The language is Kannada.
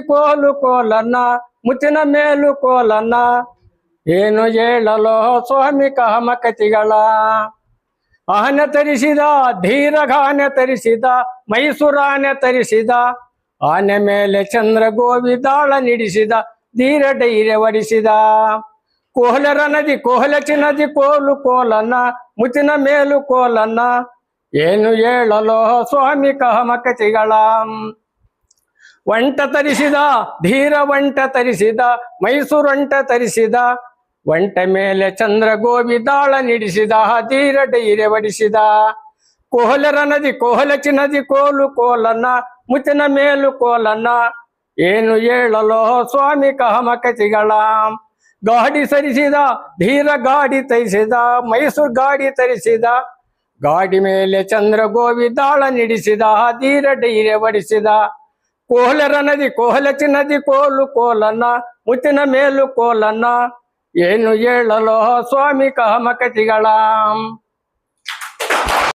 ಕೋಲು ಕೋಲನ್ನ ಮುತ್ತಿನ ಮೇಲು ಕೋಲನ್ನ. ಏನು ಹೇಳಲೋ ಸ್ವಾಮಿ ಕಾಮಕತಿಗಳ ಆನೆ ತರಿಸಿದ ಧೀರಘಾನೆ ತರಿಸಿದ ಮೈಸೂರಾನೆ ತರಿಸಿದ, ಆನೆ ಮೇಲೆ ಚಂದ್ರ ಗೋವಿದಾಳ ನಿಡಿಸಿದ, ಧೀರ ಡೈರೆ ವಡಿಸಿದ ಕೋಹಲರ ನದಿ, ಕೋಹಲಚಿ ನದಿ ಕೋಲು ಕೋಲನ್ನ ಮುತ್ತಿನ ಮೇಲು ಕೋಲನ್ನ. ಏನು ಹೇಳಲೋ ಸ್ವಾಮಿ ಕಾಮಕತಿಗಳ ಒಂಟ ತರಿಸಿದ, ಧೀರ ಒಂಟ ತರಿಸಿದ ಮೈಸೂರಂಟ ತರಿಸಿದ ಒಂಟ ಮೇಲೆ ಚಂದ್ರ ಗೋವಿದಾಳ ನಿಡಿಸಿದ ಧೀರ ಡೈರೆ ಬಡಿಸಿದ ಕೋಹಲರ ನದಿ, ಕೋಹಲಚಿ ನದಿ, ಕೋಲು ಕೋಲನ್ನ, ಮುತ್ತಿನ ಮೇಲು ಕೋಲನ್ನ, ಏನು ಹೇಳಲೋ ಸ್ವಾಮಿ ಕಾಮಕತಿಗಳ ಗಾಡಿ ಸರಿಸಿದ, ಧೀರ ಗಾಡಿ ತರಿಸಿದ, ಮೈಸೂರು ಗಾಡಿ ತರಿಸಿದ, ಗಾಡಿ ಮೇಲೆ ಚಂದ್ರ ಗೋವಿ ದಾಳ ನಿಡಿಸಿದ ಧೀರ ಡೈರೆ ವಡಿಸಿದ ಕೋಹಲರ ನದಿ ಕೋಹಲಚಿ ನದಿ ಕೋಲು ಕೋಲನ್ನ ಮುತ್ತಿನ ಮೇಲು ಕೋಲನ್ನ ಏನು ಹೇಳಲೋ ಸ್ವಾಮಿ ಕಾಮಕತಿಗಳ